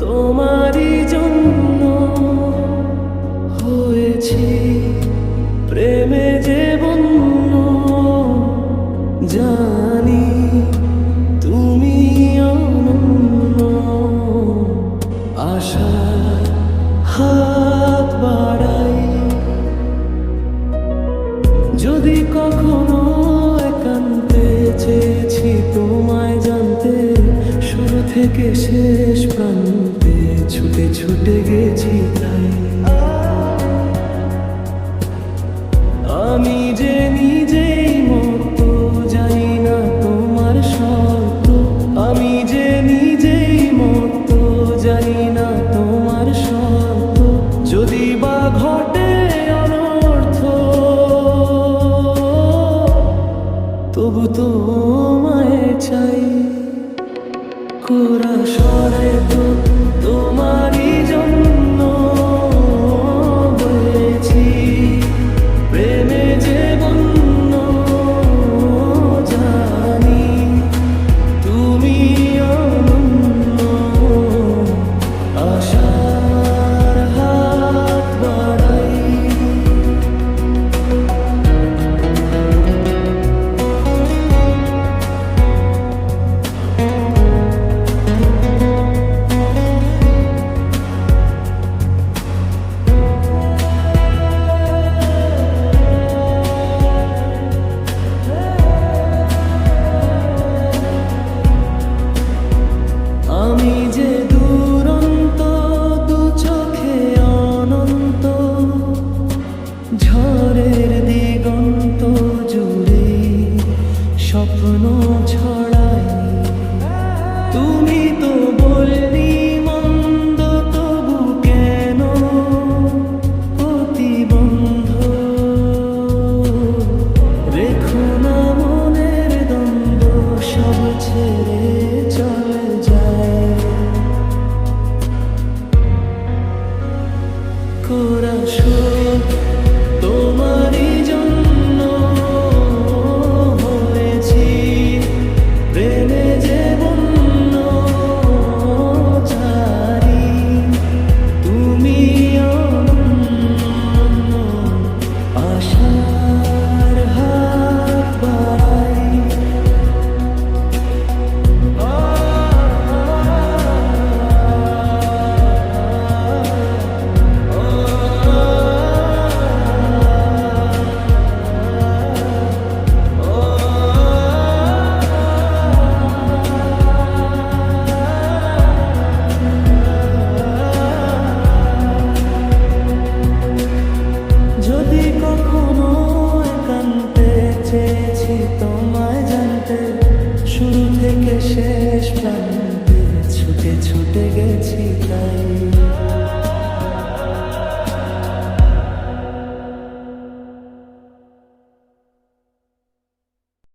তোমারই জন্য হয়েছি। তুমি যদি কখনো চেয়েছি তোমায় জানতে শুরু থেকে শেষ প্রান্তে ছুটে ছুটে গেছি। তবু তোমায় চাই। কোরা সরে তো তোমার Holy.